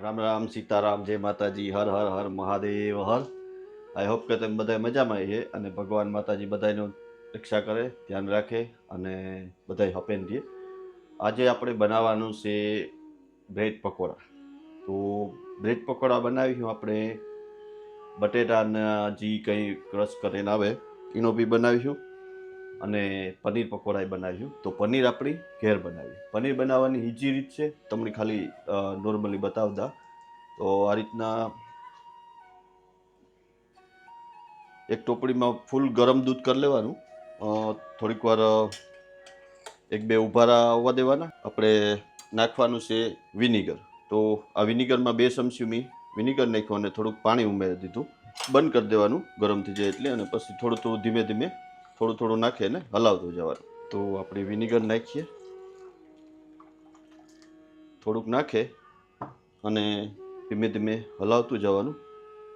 રામ રામ સીતારામ, જય માતાજી, હર હર હર, મહાદેવ, હર. I hope કે તમે બધા મજામાં છે અને ભગવાન માતાજી બધાનું રક્ષા કરે, ધ્યાન રાખે અને બધા હપેન દે આજે આપણે બનાવવાનું છે બ્રેડ પકોડા. તો બ્રેડ પકોડા બનાવીશું આપણે. બટેટાના જે કંઈ ક્રશ કરીને આવે, એનો બી બનાવીશું. અને પનીર પકોડા બનાવ્યું. તો પનીર આપણી ઘેર બનાવી. પનીર બનાવવાની ઈજી રીત છે. તમને ખાલી નોર્મલી બતાવતા. તો આ રીતના એક ટોપડીમાં ફૂલ ગરમ દૂધ કરી લેવાનું. થોડીક વાર એક બે ઉભારા આવવા દેવાના. આપણે નાખવાનું છે વિનેગર. તો આ વિનેગરમાં બે ચમચી મેં વિનેગર નાખ્યું અને થોડુંક પાણી ઉમેરી દીધું. બંધ કરી દેવાનું ગરમ થઈ જાય એટલે અને પછી થોડું થોડું ધીમે ધીમે થોડું થોડું નાખીએ ને, હલાવતું જવાનું. તો આપણે વિનેગર નાખીએ. થોડુંક નાખે અને ધીમે ધીમે હલાવતું જવાનું.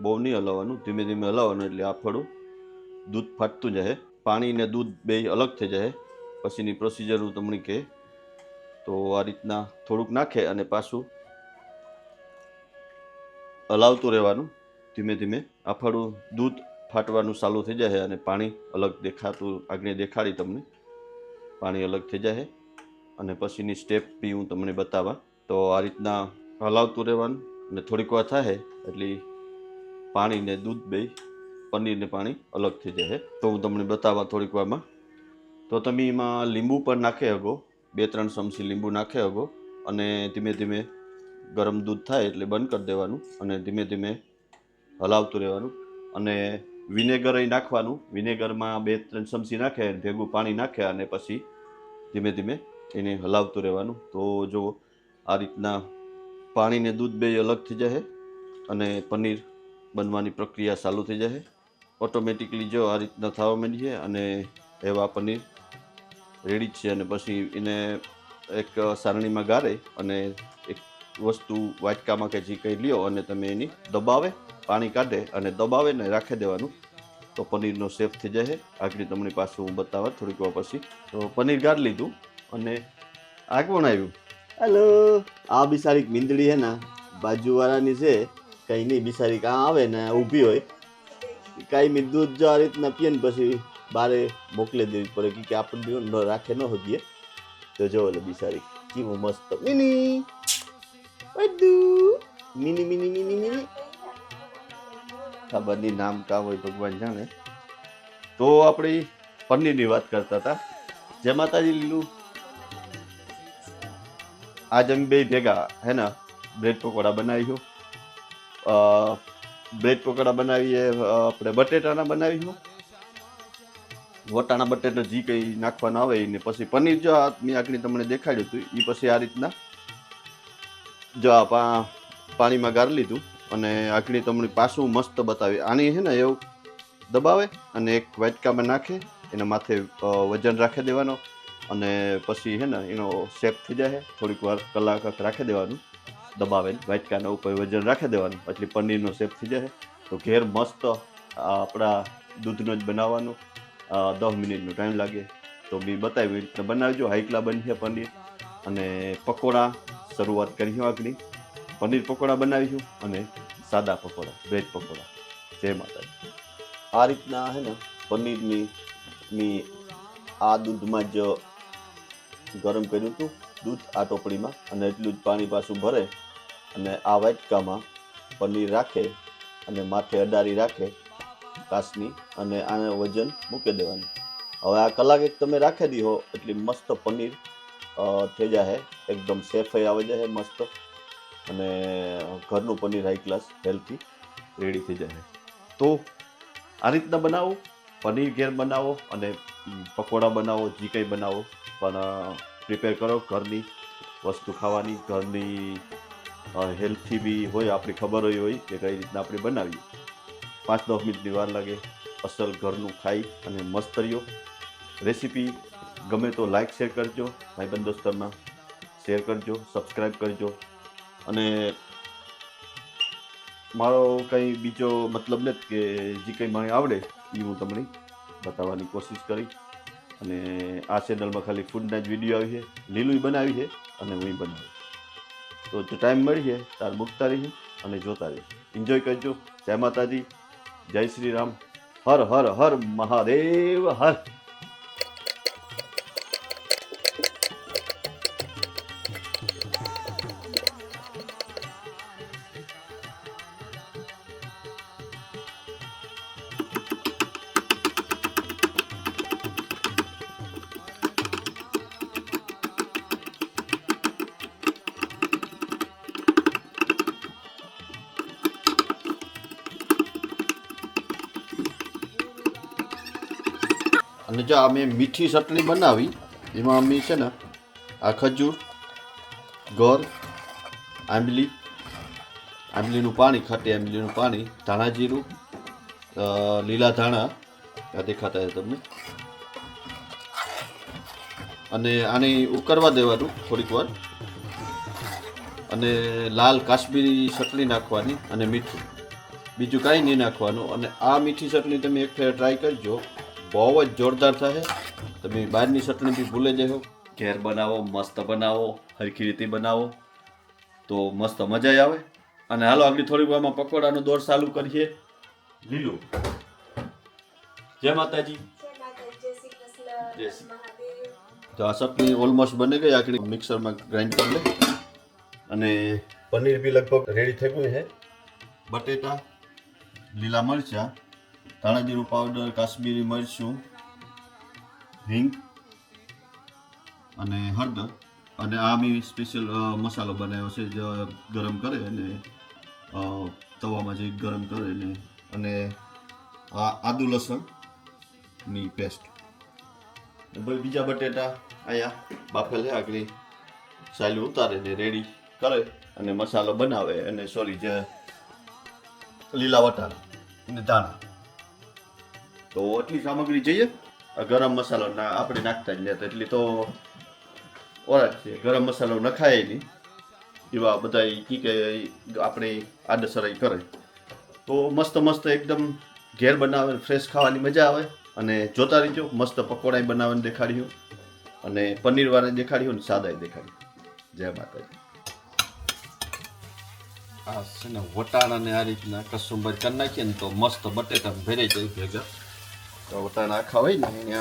બહુ નહીં હલાવવાનું, ધીમે ધીમે હલાવવાનું એટલે આ ફળું દૂધ ફાટતું જાય. પાણી ને દૂધ બે અલગ થઈ જાય. પછીની પ્રોસિજર હું તમને કહે. તો આ રીતના થોડુંક નાખે અને પાછું હલાવતું રહેવાનું. ધીમે ધીમે આફાળું દૂધ ફાટવાનું ચાલુ થઈ જાય અને પાણી અલગ દેખાતું આગળ દેખાડી તમને. પાણી અલગ થઈ જાય અને પછીની સ્ટેપ બી હું તમને બતાવવા. તો આ રીતના હલાવતું રહેવાનું અને થોડીક વાર થાય એટલે પાણીને દૂધ બે, પનીરને પાણી અલગ થઈ જાય. તો હું તમને બતાવવા થોડીક વારમાં. તો તમે એમાં લીંબુ પણ નાખે શકો. બે, ત્રણ ચમચી લીંબુ નાખી શકો અને ધીમે ધીમે ગરમ દૂધ થાય એટલે બંધ કરી દેવાનું અને ધીમે ધીમે હલાવતું રહેવાનું. અને વિનેગર અહીં નાખવાનું. વિનેગરમાં બે ત્રણ ચમચી નાખે ભેગું પાણી નાખે અને પછી ધીમે ધીમે એને હલાવતું રહેવાનું. તો જો આ રીતના પાણીને દૂધ બે અલગ થઈ જશે અને પનીર બનવાની પ્રક્રિયા ચાલુ થઈ જશે. ઓટોમેટિકલી જો આ રીતના થવા માંડી છે અને એવા પનીર રેડી જ છે અને પછી એને એક સારણીમાં ગાળે અને એક વસ્તુ વાટકામાં કે જે કંઈ લ્યો અને તમે એની દબાવે, પાણી કાઢે અને દબાવે ને રાખી દેવાનું, તો પનીરનો શેફ થઈ જશે. આગળ તમને પાછું હું બતાવવા, થોડીક વાર પછી. તો પનીર ગાળી લીધું અને આ પણ આવ્યું હેલો, આ બિસારી મીંદડી હે ને, બાજુવાળાની છે કંઈ નહીં, બિસારી કાં આવે ને, ઊભી હોય, કાંઈ મી દૂધ જો આ રીતના પીએ ને પછી બારે મોકલી દેવી પડે કે આપણે ન રાખે ન હોઈએ. તો જો એટલે બિસારી, કેવું મસ્ત મિની બધું મિની મિની મિની mini. ખબર નહીં નામ કા હોય ભગવાન જાણે. તો આપણે પનીરની વાત કરતા હતા. જય માતાજી, લીલું. આજ અમે બે ભેગા, હે ને, બ્રેડ પકોડા બનાવ્યું બ્રેડ પકોડા બનાવીએ આપણે બટેટાના બનાવ્યું વટાણા, બટેટા, જે કંઈ નાખવાના આવે એને પછી પનીર જો આ મેં આગળ તમને દેખાડ્યું હતું એ પછી આ રીતના જો આ પાણીમાં ગાળી લીધું અને આગળ તમને પાછું મસ્ત બતાવી. આની છે ને એવું દબાવે અને એક વાટકામાં નાખે, એના માથે વજન રાખી દેવાનો અને પછી છે ને એનો શેપ થઈ જાય. થોડીક વાર કલાક રાખી દેવાનું, દબાવે, વાટકાના ઉપર વજન રાખી દેવાનું. એટલે પનીરનો શેપ થઈ જાય. તો ઘેર મસ્ત આપણા દૂધનો જ બનાવવાનું. દસ મિનિટનો ટાઈમ લાગે. તો બી બતાવ્યું, એ રીતના બનાવજો. હાઈકલા બનશે પનીર અને પકોડા શરૂઆત કરીશું આગળ. પનીર પકોડા બનાવીશું અને સાદા પકોડા બ્રેડ પકોડા. જય માતાજી. આ રીતના હે ને પનીરની ની આ દૂધમાં જ ગરમ કર્યું હતું. દૂધ આ ટોપડીમાં અને એટલું જ પાણી પાછું ભરે અને આ વાટકામાં પનીર રાખે અને માથે અડારી રાખે કાસની અને આને વજન મૂકી દેવાનું. હવે આ કલાક એક તમે રાખી દીધો, એટલે મસ્ત પનીર થઈ જાય એકદમ સેફ આવી જાય મસ્ત. અને ઘરનું paneer high class healthy ready થઈ જાય તો આ રીતના બનાવો, પનીર ઘેર બનાવો અને પકોડા બનાવો, જે કંઈ બનાવો, પણ પ્રિપેર કરો ઘરની વસ્તુ ખાવાની, ઘરની હેલ્થી બી હોય, આપણી ખબર હોય હોય કે કઈ રીતના આપણે બનાવીએ. પાંચ દસ મિનિટની વાર લાગે, અસલ ઘરનું ખાઈ અને મસ્ત રહ્યો. રેસીપી ગમે તો લાઈક શેર કરજો, ભાઈબંધ દોસ્તરમાં શેર કરજો સબસ્ક્રાઈબ કરજો. અને મારો કંઈ બીજો મતલબ નથી કે જે કંઈ મને આવડે એ હું તમને બતાવવાની કોશિશ કરી. અને આ ચેનલમાં ખાલી ફૂડના જ વીડિયો આવી છે. લીલું બનાવી છે અને હું બનાવી તો જો ટાઈમ મળીએ તાર મૂકતા રહીએ અને જોતા રહીએ એન્જોય કરજો. જય માતાજી. જય શ્રી રામ. હર હર હર મહાદેવ, હર. અને જો અમે મીઠી ચટણી બનાવી, એમાં અમે છે ને આ ખજૂર, ગોળ, આંબલી, આંબલીનું પાણી ખાટી આંબલીનું પાણી, ધાણા જીરું લીલા ધાણા, આ દેખાતા છે તમને. અને આને ઉકરવા દેવાનું થોડીક વાર. અને લાલ કાશ્મીરી ચટણી નાખવાની અને મીઠું. બીજું કાંઈ નહીં નાખવાનું. અને આ મીઠી ચટણી તમે એક ફેર ટ્રાય કરજો. બહુ જ જોરદાર થશે તમે બહારની ચટણી બી ભૂલે જશો ઘેર બનાવો મસ્ત બનાવો હરખી રીતે બનાવો તો મસ્ત મજા આવે. અને હાલો આગળ થોડી વારમાં પકોડાનો દોર ચાલુ કરીએ. લીલું. જય માતાજી. જય શ્રી- તો આ ચટણી ઓલમોસ્ટ બની ગઈ. આખી મિક્સરમાં ગ્રાઇન્ડ કરી લે. અને પનીર બી લગભગ રેડી થઈ ગયું છે. બટેટા લીલા મરચાં ધાણા જીરું પાવડર કાશ્મીરી મરચું, હિંગ અને હળદર. અને આ મેં સ્પેશિયલ મસાલો બનાવ્યો છે, જે ગરમ કરે અને તવામાં જે ગરમ કરે ને, અને આ આદુ લસણની પેસ્ટ ભાઈ બીજા બટેટા, અહીંયા બાફેલ આગળ સાયલું ઉતારે ને રેડી કરે અને મસાલો બનાવે. અને સોરી જે લીલા વટાણા અને ધાણા. તો આટલી સામગ્રી જોઈએ. ગરમ મસાલો ના આપણે નાખતા જ લેતા એટલી તો ઓળખ છે. ગરમ મસાલો નખાય નહીં એવા બધા કી કે આપણે આડસરાઈ કરે. તો મસ્ત મસ્ત એકદમ ઘેર બનાવે, ફ્રેશ ખાવાની મજા આવે. અને જોતા રહીજો, મસ્ત પકોડાઈ બનાવીને દેખાડ્યું. અને પનીર વાળા દેખાડ્યું અને સાદાય દેખાડ્યું. જય માતાજી. આ છે ને વટાણાને આ રીતના કસુંબર કરી નાખીએ ને તો મસ્ત બટેટા ભેરાઈ જાય ભેગા. તો વટાણા આખા હોય ને એને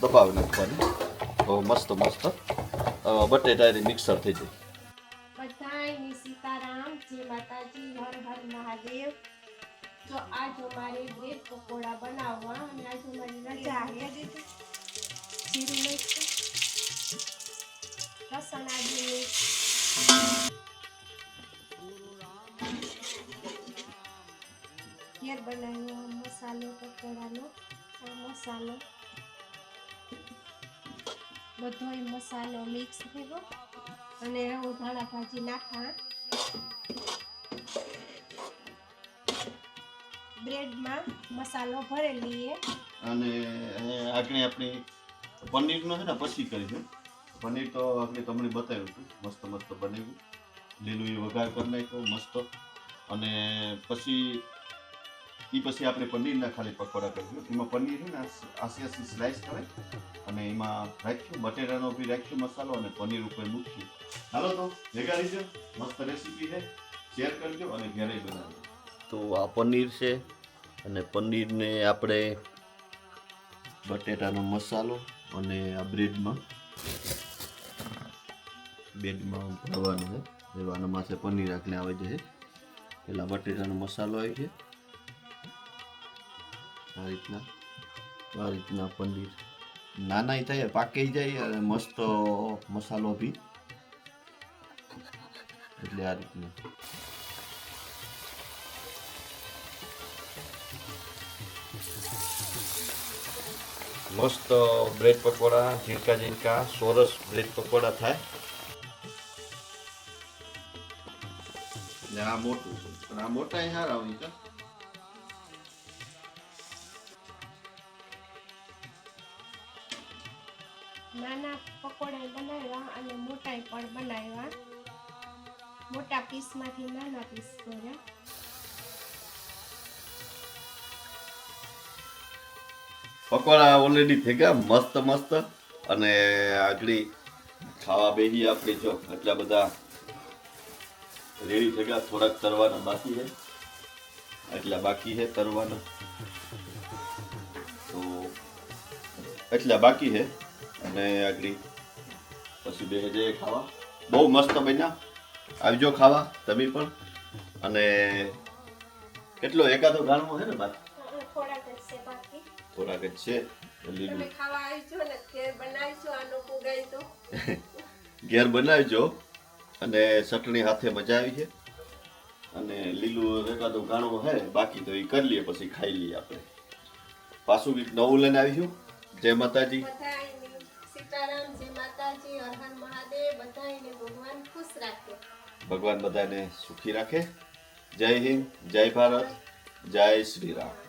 દબાવી નાખવાની તો મસ્ત મસ્ત બટેટા મિક્સર થઈ જાય સીતારામ માતાજી હર હર મહાદેવ તો આજ અમારે બ્રેડ પકોડા બનાવવા અને આજ અમારી મસાલો પકોડાનો મસાલો. બધો મસાલો મિક્સ થયો. અને હું ધાણા ભાજી નાખા બ્રેડમાં મસાલો ભરેલી છે અને આગળ આપણી પનીરનો છે ને પછી કરીશું પનીર તો આપણે તમને બતાવ્યું હતું. મસ્ત મસ્ત બનાવ્યું લીલું એ વઘાર કરી નાખ્યો, મસ્ત. અને પછી એ પછી આપણે પનીરના ખાલી પકોડા કરીશું એમાં પનીર છે ને આસી આસી સ્લાઇસ કરે અને એમાં રાખ્યું બટેટાનો બી રાખ્યું મસાલો અને પનીર ઉપર મૂક્યું હાલો તો ભેગા લીજો મસ્ત રેસીપી છે શેર કરજો અને ઘેરે બનાવજો તો આ પનીર છે અને પનીરને આપણે બટેટાનો મસાલો અને આ બ્રેડમાં બ્રેડમાં ભરવાનું છે ભરવાના માથે પનીર આખને આવે છે પહેલાં બટેટાનો મસાલો આવે છે આ રીતના આ રીતના પનીર. નાના થાય પાકી જાય અને મસ્ત મસાલો બી એટલે આ રીતના. મસ્ત બ્રેડ પકોડા ઝીણકા ઝીણકા સોરસ બ્રેડ પકોડા થાય. આ મોટું પણ આ મોટા હાર આવી છે. નાના પકોડા બનાવ્યા અને મોટા પણ બનાવ્યા. મોટા પીસમાંથી નાના પીસ કર્યા. પકોડા ઓલરેડી ગયા મસ્ત મસ્ત. અને આગળ ખાવા બેહી આપણે જો એટલા બધા રેડી થઈ ગયા થોડાક તરવાના બાકી છે. એટલા બાકી છે તરવાના. તો એટલા બાકી છે. અને આગળ પછી બે જઈએ ખાવા. બહુ મસ્ત બન્યા. આવજો ખાવા તમે પણ. અને કેટલો એકાદો ગાણવો છે ને બાદ થોડાક જ છે. લીલું. ઘેર બનાવજો અને ચટણી હાથે મજા આવી છે. અને લીલું એકાદો ગાણો હે બાકી તો એ કરી લઈએ પછી ખાઈ લઈએ આપણે. પાછું કંઈક નવું લઈને આવીશું. જય માતાજી. ભગવાન બધાને સુખી રાખે. જય હિન્દ જય ભારત જય શ્રી રામ.